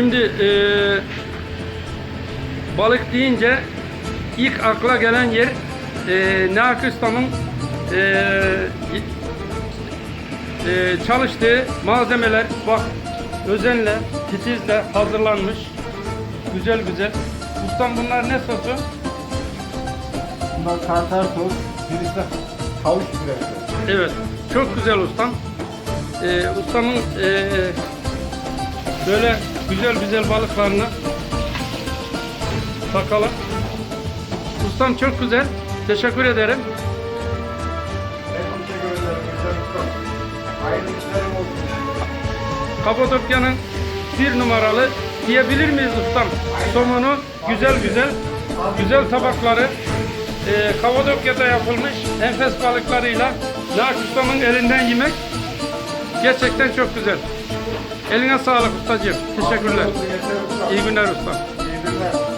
Şimdi eee, balık deyince ilk akla gelen yer eee Naki Usta'nın eee, eee, çalıştığı malzemeler bak özenle, titizle hazırlanmış. Güzel güzel. Ustam bunlar ne sosu? Bunlar tartar sos, birisi havuç püresi. Evet. Çok güzel ustam. Ee, ustamın ee, böyle güzel güzel balıklarını bakalım. Ustam çok güzel. Teşekkür ederim. Teşekkür ederim. Hayırlı işlerim olsun. Kapadokya'nın bir numaralı diyebilir miyiz ustam? Somonu güzel güzel, güzel tabakları ee, Kapadokya'da yapılmış enfes balıklarıyla Nak ustamın elinden yemek gerçekten çok güzel. Eline sağlık ustacığım. Teşekkürler. İyi günler ustam. İyi günler.